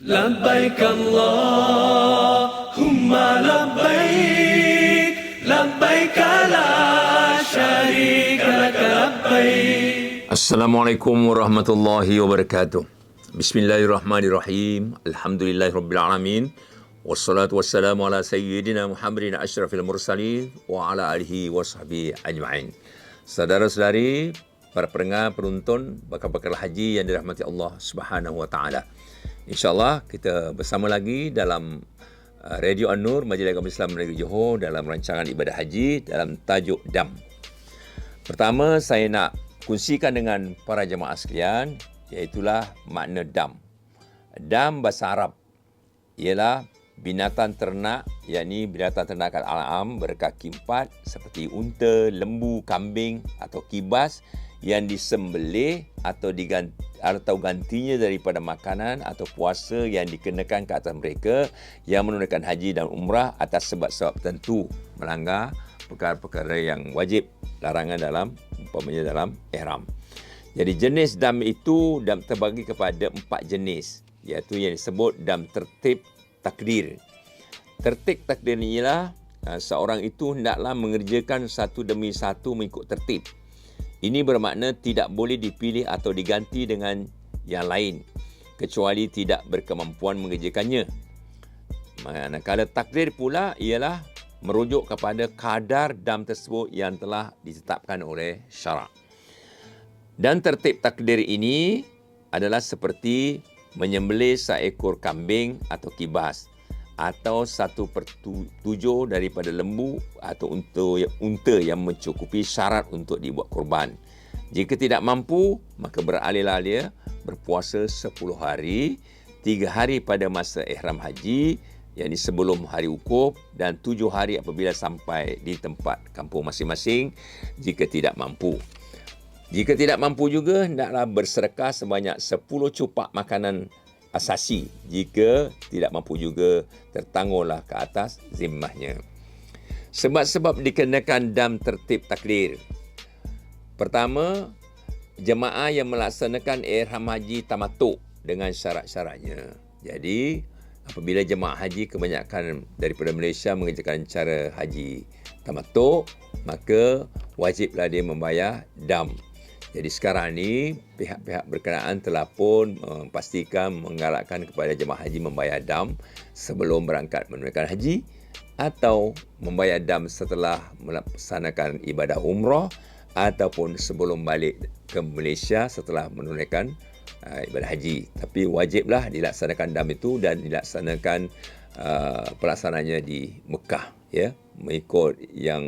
لبيك اللهم لبيك لبيك لا شريك لك لبيك Assalamualaikum warahmatullahi wabarakatuh. Bismillahirrahmanirrahim. Alhamdulillahirabbil Wassalatu wassalamu ala sayyidina Muhammadin asyrafil mursalin wa ala alihi washabihi ajma'in. Saudara-saudari, para pendengar, penonton bakal-bakal haji yang dirahmati Allah Subhanahu wa taala. InsyaAllah kita bersama lagi dalam uh, Radio An-Nur Majlis Agama Islam Negeri Johor dalam rancangan ibadah haji dalam tajuk DAM. Pertama saya nak kongsikan dengan para jemaah sekalian iaitulah makna DAM. DAM bahasa Arab ialah binatang ternak yakni binatang ternakan alam berkaki empat seperti unta, lembu, kambing atau kibas yang disembelih atau diganti atau gantinya daripada makanan atau puasa yang dikenakan ke atas mereka yang menunaikan haji dan umrah atas sebab-sebab tertentu melanggar perkara-perkara yang wajib larangan dalam umpamanya dalam ihram. Jadi jenis dam itu dam terbagi kepada empat jenis iaitu yang disebut dam tertib takdir. Tertib takdir ini ialah uh, seorang itu hendaklah mengerjakan satu demi satu mengikut tertib ini bermakna tidak boleh dipilih atau diganti dengan yang lain kecuali tidak berkemampuan mengerjakannya. Manakala takdir pula ialah merujuk kepada kadar dam tersebut yang telah ditetapkan oleh syarak. Dan tertib takdir ini adalah seperti menyembelih seekor kambing atau kibas atau satu per tujuh daripada lembu atau unta, unta yang mencukupi syarat untuk dibuat korban. Jika tidak mampu, maka beralihlah dia berpuasa 10 hari, 3 hari pada masa ihram haji, yakni sebelum hari wukuf dan 7 hari apabila sampai di tempat kampung masing-masing jika tidak mampu. Jika tidak mampu juga, hendaklah bersedekah sebanyak 10 cupak makanan asasi jika tidak mampu juga tertangguhlah ke atas zimmahnya. Sebab-sebab dikenakan dam tertib takdir. Pertama, jemaah yang melaksanakan ihram haji tamatuk dengan syarat-syaratnya. Jadi, apabila jemaah haji kebanyakan daripada Malaysia mengerjakan cara haji tamatuk, maka wajiblah dia membayar dam jadi sekarang ni pihak-pihak berkenaan telah pun memastikan menggalakkan kepada jemaah haji membayar dam sebelum berangkat menunaikan haji atau membayar dam setelah melaksanakan ibadah umrah ataupun sebelum balik ke Malaysia setelah menunaikan uh, ibadah haji. Tapi wajiblah dilaksanakan dam itu dan dilaksanakan uh, pelaksananya di Mekah ya mengikut yang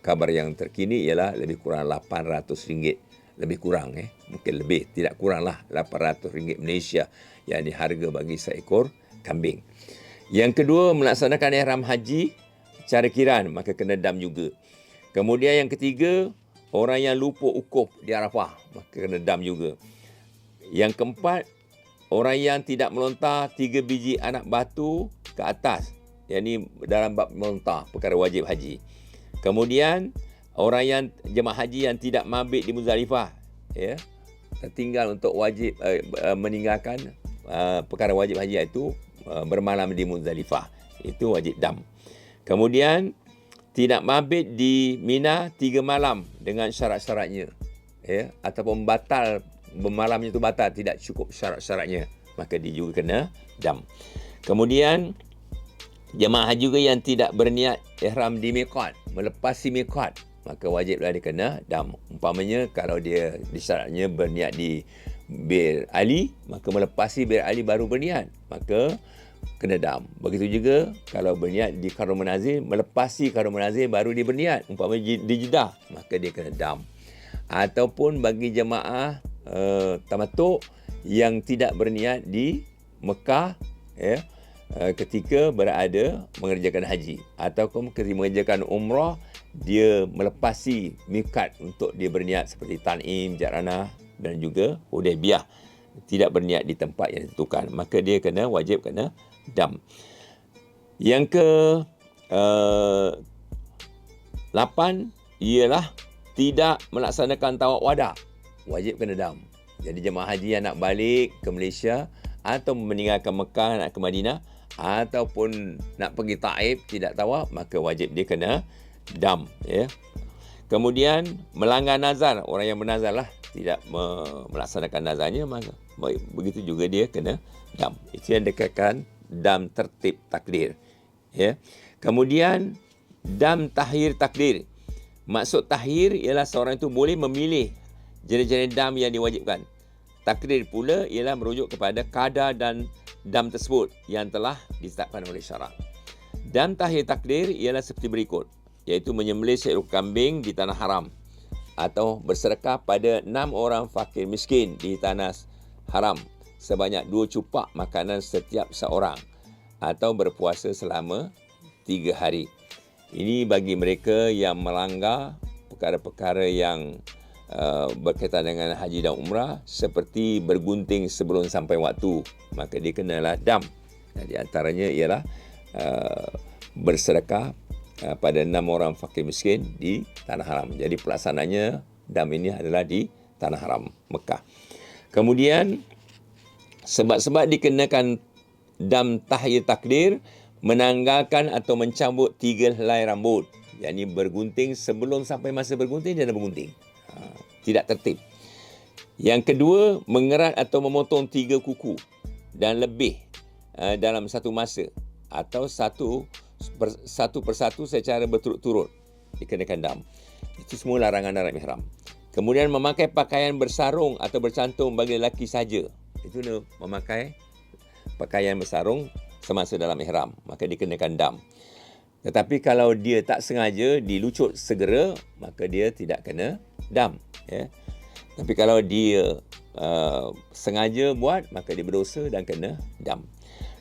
kabar yang terkini ialah lebih kurang 800 ringgit lebih kurang eh mungkin lebih tidak kuranglah 800 ringgit Malaysia yang ini harga bagi seekor kambing. Yang kedua melaksanakan ihram haji cara kiran maka kena dam juga. Kemudian yang ketiga orang yang lupa ukuf di Arafah maka kena dam juga. Yang keempat orang yang tidak melontar tiga biji anak batu ke atas yang ini dalam bab melontar perkara wajib haji. Kemudian orang yang jemaah haji yang tidak mabit di Muzdalifah ya tertinggal untuk wajib uh, meninggalkan uh, perkara wajib haji itu uh, bermalam di Muzdalifah itu wajib dam. Kemudian tidak mabit di Mina tiga malam dengan syarat-syaratnya ya ataupun batal bermalamnya itu batal tidak cukup syarat-syaratnya maka dia juga kena dam. Kemudian jemaah haji juga yang tidak berniat ihram di miqat melepasi miqat maka wajiblah dia kena dam. Umpamanya kalau dia disyaratnya berniat di Bir Ali, maka melepasi Bir Ali baru berniat, maka kena dam. Begitu juga kalau berniat di Karun Menazir, melepasi Karun Menazir baru dia berniat. Umpamanya di Jeddah, maka dia kena dam. Ataupun bagi jemaah uh, tamatuk yang tidak berniat di Mekah, ya, uh, ketika berada mengerjakan haji ataupun ketika mengerjakan umrah dia melepasi mikat untuk dia berniat seperti Tanim, Jarana dan juga Hudaybiyah. Tidak berniat di tempat yang ditentukan. Maka dia kena wajib kena dam. Yang ke uh, 8 ialah tidak melaksanakan tawak wada wajib kena dam. Jadi jemaah haji yang nak balik ke Malaysia atau meninggalkan Mekah nak ke Madinah ataupun nak pergi Taif tidak tawaf maka wajib dia kena dam ya. Kemudian melanggar nazar orang yang bernazar lah tidak melaksanakan nazarnya maka begitu juga dia kena dam. Itu yang dikatakan dam tertib takdir. Ya. Kemudian dam tahir takdir. Maksud tahir ialah seorang itu boleh memilih jenis-jenis dam yang diwajibkan. Takdir pula ialah merujuk kepada kadar dan dam tersebut yang telah ditetapkan oleh syarak. Dam tahir takdir ialah seperti berikut iaitu menyembelih seekor kambing di tanah haram atau bersedekah pada enam orang fakir miskin di tanah haram sebanyak dua cupak makanan setiap seorang atau berpuasa selama tiga hari. Ini bagi mereka yang melanggar perkara-perkara yang uh, berkaitan dengan haji dan umrah seperti bergunting sebelum sampai waktu maka dia kenalah dam. Di antaranya ialah uh, bersedekah uh, pada enam orang fakir miskin di Tanah Haram. Jadi pelaksananya dam ini adalah di Tanah Haram, Mekah. Kemudian sebab-sebab dikenakan dam tahir takdir menanggalkan atau mencabut tiga helai rambut. Yang bergunting sebelum sampai masa bergunting dia dah bergunting. Tidak tertib. Yang kedua, mengerat atau memotong tiga kuku dan lebih uh, dalam satu masa atau satu per, satu persatu secara berturut-turut dikenakan dam. Itu semua larangan dalam ihram. Kemudian memakai pakaian bersarung atau bercantum bagi lelaki saja. Itu dia memakai pakaian bersarung semasa dalam ihram. Maka dikenakan dam. Tetapi kalau dia tak sengaja dilucut segera, maka dia tidak kena dam. Ya. Tapi kalau dia uh, sengaja buat, maka dia berdosa dan kena dam.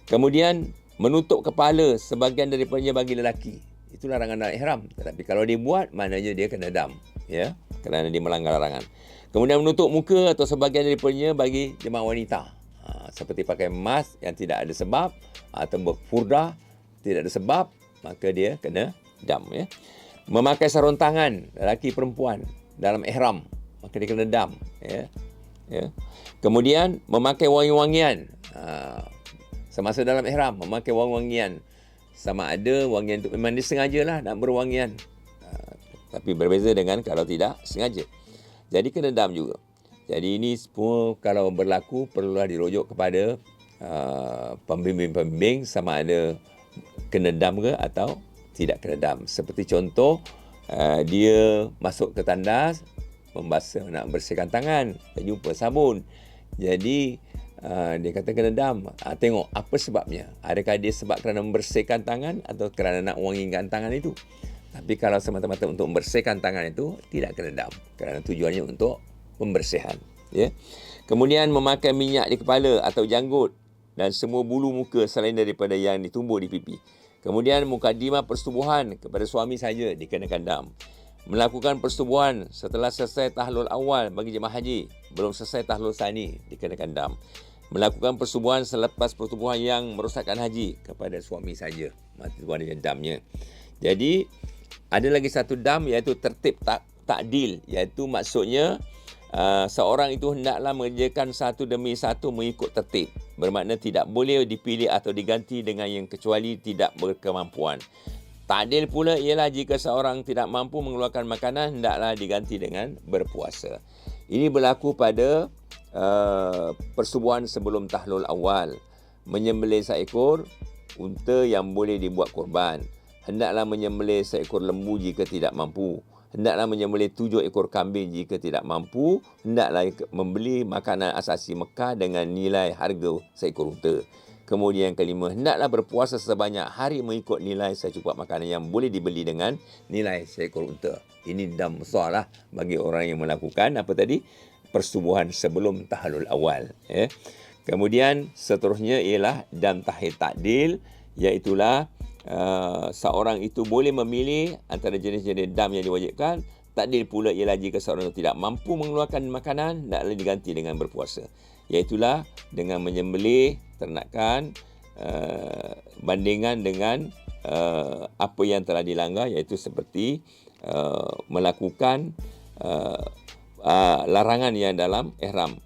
Kemudian menutup kepala sebahagian daripadanya bagi lelaki. Itu larangan dalam ihram. Tetapi kalau dia buat, maknanya dia kena dam. Ya? Kerana dia melanggar larangan. Kemudian menutup muka atau sebahagian daripadanya bagi jemaah wanita. Ha, seperti pakai mask yang tidak ada sebab atau berfurdah tidak ada sebab, maka dia kena dam. Ya? Memakai sarung tangan lelaki perempuan dalam ihram, maka dia kena dam. Ya? Ya? Kemudian memakai wangi-wangian. Ha, semasa dalam ihram memakai wangi-wangian sama ada wangian itu memang disengaja lah nak berwangian uh, tapi berbeza dengan kalau tidak sengaja jadi kena dam juga jadi ini semua kalau berlaku perlulah dirujuk kepada uh, pembimbing-pembimbing sama ada kena dam ke atau tidak kena dam seperti contoh uh, dia masuk ke tandas membasuh nak bersihkan tangan tak jumpa sabun jadi Uh, dia kata kena dam. Uh, tengok apa sebabnya. Adakah dia sebab kerana membersihkan tangan atau kerana nak wangikan tangan itu. Tapi kalau semata-mata untuk membersihkan tangan itu, tidak kena dam. Kerana tujuannya untuk pembersihan. Ya. Kemudian memakai minyak di kepala atau janggut dan semua bulu muka selain daripada yang ditumbuh di pipi. Kemudian mukadimah persetubuhan kepada suami saja dikenakan dam. Melakukan persetubuhan setelah selesai tahlul awal bagi jemaah haji. Belum selesai tahlul sani dikenakan dam. Melakukan persetubuhan selepas persetubuhan yang merosakkan haji kepada suami saja mati tuan dengan damnya. Jadi ada lagi satu dam iaitu tertib tak takdil iaitu maksudnya uh, seorang itu hendaklah mengerjakan satu demi satu mengikut tertib bermakna tidak boleh dipilih atau diganti dengan yang kecuali tidak berkemampuan Takdil pula ialah jika seorang tidak mampu mengeluarkan makanan, hendaklah diganti dengan berpuasa. Ini berlaku pada uh, persubuhan sebelum tahlul awal. Menyembelih seekor unta yang boleh dibuat korban. Hendaklah menyembelih seekor lembu jika tidak mampu. Hendaklah menyembelih tujuh ekor kambing jika tidak mampu. Hendaklah membeli makanan asasi Mekah dengan nilai harga seekor unta. Kemudian yang kelima, hendaklah berpuasa sebanyak hari mengikut nilai secukup makanan yang boleh dibeli dengan nilai seekor unta. Ini dam besar lah bagi orang yang melakukan apa tadi? Persubuhan sebelum tahalul awal. Ya. Kemudian seterusnya ialah dam tahir takdil iaitulah uh, seorang itu boleh memilih antara jenis-jenis dam yang diwajibkan Takdil pula ialah jika seorang itu tidak mampu mengeluarkan makanan, hendaklah diganti dengan berpuasa. Iaitulah dengan menyembelih ternakan uh, bandingan dengan uh, apa yang telah dilanggar iaitu seperti uh, melakukan uh, uh, larangan yang dalam ihram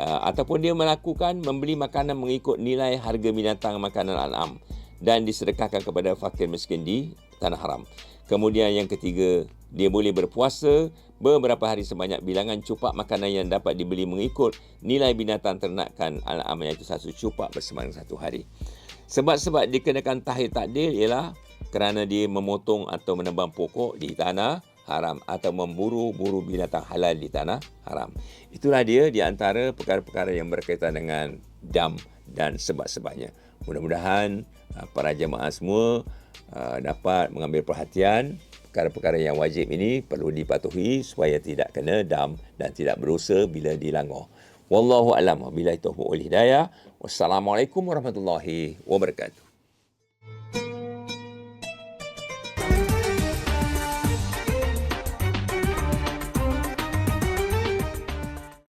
uh, ataupun dia melakukan membeli makanan mengikut nilai harga binatang makanan an'am dan disedekahkan kepada fakir miskin di tanah haram. Kemudian yang ketiga, dia boleh berpuasa beberapa hari sebanyak bilangan cupak makanan yang dapat dibeli mengikut nilai binatang ternakan an'am iaitu satu cupak bersemayam satu hari. Sebab-sebab dikenakan tahir takdir ialah kerana dia memotong atau menebang pokok di tanah haram atau memburu-buru binatang halal di tanah haram. Itulah dia di antara perkara-perkara yang berkaitan dengan dam dan sebab-sebabnya. Mudah-mudahan uh, para jemaah semua uh, dapat mengambil perhatian perkara-perkara yang wajib ini perlu dipatuhi supaya tidak kena dam dan tidak berdosa bila dilanggar. Wallahu alam. Bila itu hidayah. Wassalamualaikum warahmatullahi wabarakatuh.